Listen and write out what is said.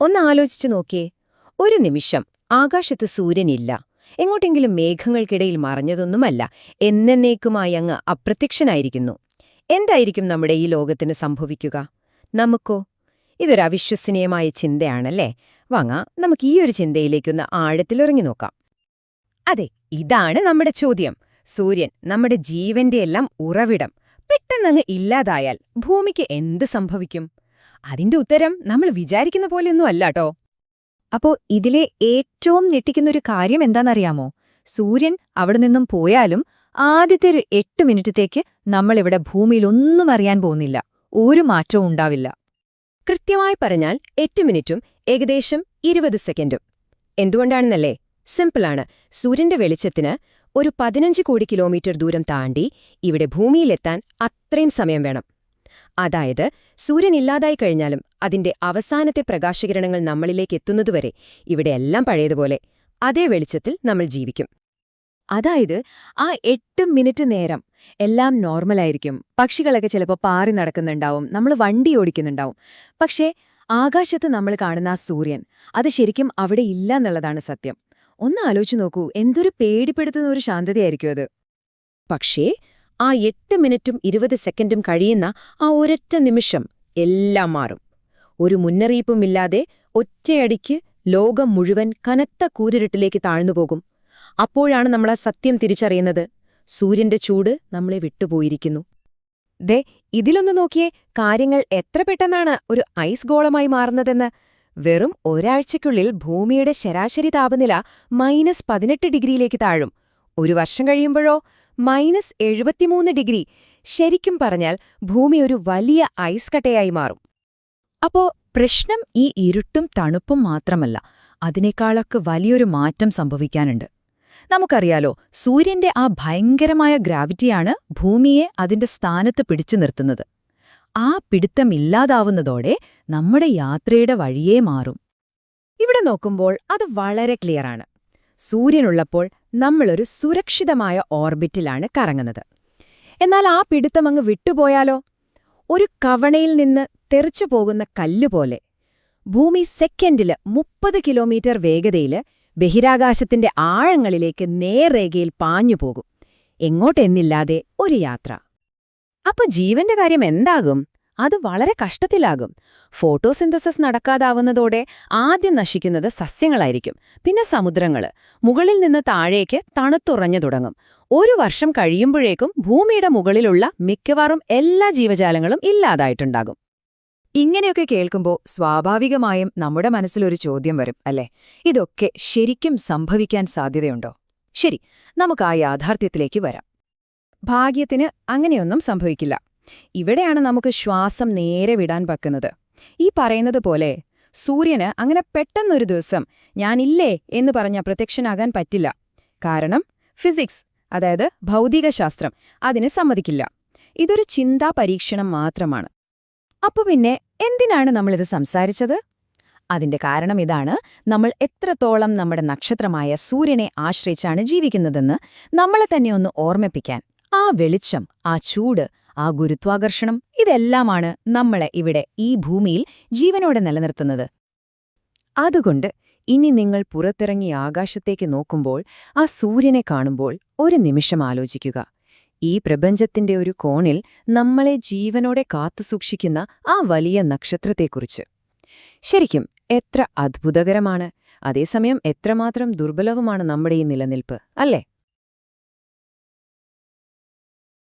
ഒന്ന് ആലോചിച്ചു നോക്കിയേ. ഒരു നിമിഷം. ആകാശത്ത് സൂര്യനില്ല. എങ്ങോട്ടെങ്കിലും മേഘങ്ങൾക്കിടയിൽ മറഞ്ഞതൊന്നുമല്ല. എന്നേക്കുമായി അങ്ങ് അപ്രത്യക്ഷനായിരിക്കുന്നു. എന്തായിരിക്കും നമ്മുടെ ഈ ലോകത്തിന് സംഭവിക്കുക? നമുക്കോ? ഇതൊരു അവിശ്വസനീയമായ ചിന്തയാണല്ലേ? വാങ്ങ നമുക്ക് ഈ ഒരു ചിന്തയിലേക്കൊന്ന് ആഴത്തിലിറങ്ങി നോക്കാം. അതെ ഇതാണ് നമ്മുടെ ചോദ്യം. സൂര്യൻ നമ്മുടെ ജീവന്റെയെല്ലാം ഉറവിടം. പെട്ടെന്നങ്ങ് ഇല്ലാതായാൽ ഭൂമിക്ക് എന്ത് സംഭവിക്കും? അതിന്റെ ഉത്തരം നമ്മൾ വിചാരിക്കുന്ന പോലെയൊന്നും അല്ലാട്ടോ. അപ്പോ ഇതിലെ ഏറ്റവും ഞെട്ടിക്കുന്നൊരു കാര്യം എന്താണെന്നറിയാമോ? സൂര്യൻ അവിടെ നിന്നും പോയാലും ആദ്യത്തെ ഒരു എട്ട് മിനിറ്റത്തേക്ക് നമ്മളിവിടെ ഭൂമിയിൽ ഒന്നും അറിയാൻ പോകുന്നില്ല. ഒരു മാറ്റവും ഉണ്ടാവില്ല. കൃത്യമായി പറഞ്ഞാൽ എട്ട് മിനിറ്റും ഏകദേശം ഇരുപത് സെക്കൻഡും. എന്തുകൊണ്ടാണെന്നല്ലേ? സിമ്പിളാണ്. സൂര്യന്റെ വെളിച്ചത്തിന് ഒരു പതിനഞ്ച് കോടി കിലോമീറ്റർ ദൂരം താണ്ടി ഇവിടെ ഭൂമിയിലെത്താൻ അത്രയും സമയം വേണം. അതായത് സൂര്യൻ ഇല്ലാതായി കഴിഞ്ഞാലും അതിന്റെ അവസാനത്തെ പ്രകാശകിരണങ്ങൾ നമ്മളിലേക്ക് എത്തുന്നതുവരെ ഇവിടെയെല്ലാം പഴയതുപോലെ അതേ വെളിച്ചത്തിൽ നമ്മൾ ജീവിക്കും. അതായത് ആ എട്ട് മിനിറ്റ് നേരം എല്ലാം നോർമലായിരിക്കും. പക്ഷികളൊക്കെ ചിലപ്പോൾ പാറി നടക്കുന്നുണ്ടാവും നമ്മൾ വണ്ടി ഓടിക്കുന്നുണ്ടാവും. പക്ഷേ ആകാശത്ത് നമ്മൾ കാണുന്ന ആ സൂര്യൻ അത് ശരിക്കും അവിടെ ഇല്ല എന്നുള്ളതാണ് സത്യം. ഒന്ന് ആലോചിച്ചു നോക്കൂ എന്തൊരു പേടിപ്പെടുത്തുന്ന ഒരു ശാന്തതയായിരിക്കും അത്. പക്ഷേ ആ എട്ട് മിനിറ്റും ഇരുപത് സെക്കൻഡും കഴിയുന്ന ആ ഒരൊറ്റ നിമിഷം എല്ലാം മാറും. ഒരു മുന്നറിയിപ്പുമില്ലാതെ ഒറ്റയടിക്ക് ലോകം മുഴുവൻ കനത്ത കൂരിരുട്ടിലേക്ക് താഴ്ന്നുപോകും അപ്പോഴാണ് നമ്മൾ ആ സത്യം തിരിച്ചറിയുന്നത്. സൂര്യന്റെ ചൂട് നമ്മളെ വിട്ടുപോയിരിക്കുന്നു. ദേ ഇതിലൊന്ന് നോക്കിയേ കാര്യങ്ങൾ എത്ര പെട്ടെന്നാണ് ഒരു ഐസ് ഗോളമായി മാറുന്നതെന്ന്. വെറും ഒരാഴ്ചയ്ക്കുള്ളിൽ ഭൂമിയുടെ ശരാശരി താപനില മൈനസ് പതിനെട്ട് ഡിഗ്രിയിലേക്ക് താഴും. ഒരു വർഷം കഴിയുമ്പോഴോ മൈനസ് എഴുപത്തിമൂന്ന് ഡിഗ്രി. ശരിക്കും പറഞ്ഞാൽ ഭൂമി ഒരു വലിയ ഐസ് കട്ടയായി മാറും. അപ്പോ പ്രശ്നം ഈ ഇരുട്ടും തണുപ്പും മാത്രമല്ല അതിനേക്കാളൊക്കെ വലിയൊരു മാറ്റം സംഭവിക്കാനുണ്ട്. നമുക്കറിയാലോ സൂര്യന്റെ ആ ഭയങ്കരമായ ഗ്രാവിറ്റിയാണ് ഭൂമിയെ അതിന്റെ സ്ഥാനത്ത് പിടിച്ചു നിർത്തുന്നത്. ആ പിടുത്തമില്ലാതാവുന്നതോടെ നമ്മുടെ യാത്രയുടെ വഴിയേ മാറും. ഇവിടെ നോക്കുമ്പോൾ അത് വളരെ ക്ലിയറാണ്. സൂര്യനുള്ളപ്പോൾ നമ്മളൊരു സുരക്ഷിതമായ ഓർബിറ്റിലാണ് കറങ്ങുന്നത്. എന്നാൽ ആ പിടുത്തമങ്ങ് വിട്ടുപോയാലോ? ഒരു കവണയിൽ നിന്ന് തെറിച്ചു പോകുന്ന കല്ലുപോലെ ഭൂമി സെക്കൻഡിൽ മുപ്പത് കിലോമീറ്റർ വേഗതയിൽ ബഹിരാകാശത്തിന്റെ ആഴങ്ങളിലേക്ക് നേർരേഖയിൽ പാഞ്ഞുപോകും എങ്ങോട്ടെന്നില്ലാതെ ഒരു യാത്ര. അപ്പൊ ജീവന്റെ കാര്യം എന്താകും? അത് വളരെ കഷ്ടത്തിലാകും. ഫോട്ടോസിന്തസിസ് നടക്കാതാവുന്നതോടെ ആദ്യം നശിക്കുന്നത് സസ്യങ്ങളായിരിക്കും പിന്നെ സമുദ്രങ്ങൾ മുകളിൽ നിന്ന് താഴേക്ക് തണുത്തുറഞ്ഞു തുടങ്ങും. ഒരു വർഷം കഴിയുമ്പോഴേക്കും ഭൂമിയുടെ മുകളിലുള്ള മിക്കവാറും എല്ലാ ജീവജാലങ്ങളും ഇല്ലാതായിട്ടുണ്ടാകും. ഇങ്ങനെയൊക്കെ കേൾക്കുമ്പോൾ സ്വാഭാവികമായും നമ്മുടെ മനസ്സിലൊരു ചോദ്യം വരും അല്ലേ? ഇതൊക്കെ ശരിക്കും സംഭവിക്കാൻ സാധ്യതയുണ്ടോ? ശരി നമുക്ക് ആ യാഥാർത്ഥ്യത്തിലേക്ക് വരാം. ഭാഗ്യത്തിന് അങ്ങനെയൊന്നും സംഭവിക്കില്ല. ഇവിടെയാണ് നമുക്ക് ശ്വാസം നേരെ വിടാൻ പക്കുന്നത് ഈ പറയുന്നത് പോലെ സൂര്യന് അങ്ങനെ പെട്ടെന്നൊരു ദിവസം ഞാനില്ലേ എന്ന് പറഞ്ഞ പ്രത്യക്ഷനാകാൻ പറ്റില്ല. കാരണം ഫിസിക്സ് അതായത് ഭൗതികശാസ്ത്രം അതിന് സമ്മതിക്കില്ല. ഇതൊരു ചിന്താ പരീക്ഷണം മാത്രമാണ്. അപ്പൊ പിന്നെ എന്തിനാണ് നമ്മളിത് സംസാരിച്ചത്? അതിന്റെ കാരണം ഇതാണ് നമ്മൾ എത്രത്തോളം നമ്മുടെ നക്ഷത്രമായ സൂര്യനെ ആശ്രയിച്ചാണ് ജീവിക്കുന്നതെന്ന് നമ്മളെ തന്നെ ഒന്ന് ഓർമ്മിപ്പിക്കാൻ. ആ വെളിച്ചം ആ ചൂട് ആ ഗുരുത്വാകർഷണം ഇതെല്ലാമാണ് നമ്മളെ ഇവിടെ ഈ ഭൂമിയിൽ ജീവനോടെ നിലനിർത്തുന്നത്. അതുകൊണ്ട് ഇനി നിങ്ങൾ പുറത്തിറങ്ങി ആകാശത്തേക്ക് നോക്കുമ്പോൾ ആ സൂര്യനെ കാണുമ്പോൾ ഒരു നിമിഷം ആലോചിക്കുക. ഈ പ്രപഞ്ചത്തിന്റെ ഒരു കോണിൽ നമ്മളെ ജീവനോടെ കാത്തുസൂക്ഷിക്കുന്ന ആ വലിയ നക്ഷത്രത്തെക്കുറിച്ച്. ശരിക്കും എത്ര അത്ഭുതകരമാണ്. അതേസമയം എത്രമാത്രം ദുർബലവുമാണ് നമ്മുടെ ഈ നിലനിൽപ്പ് അല്ലേ?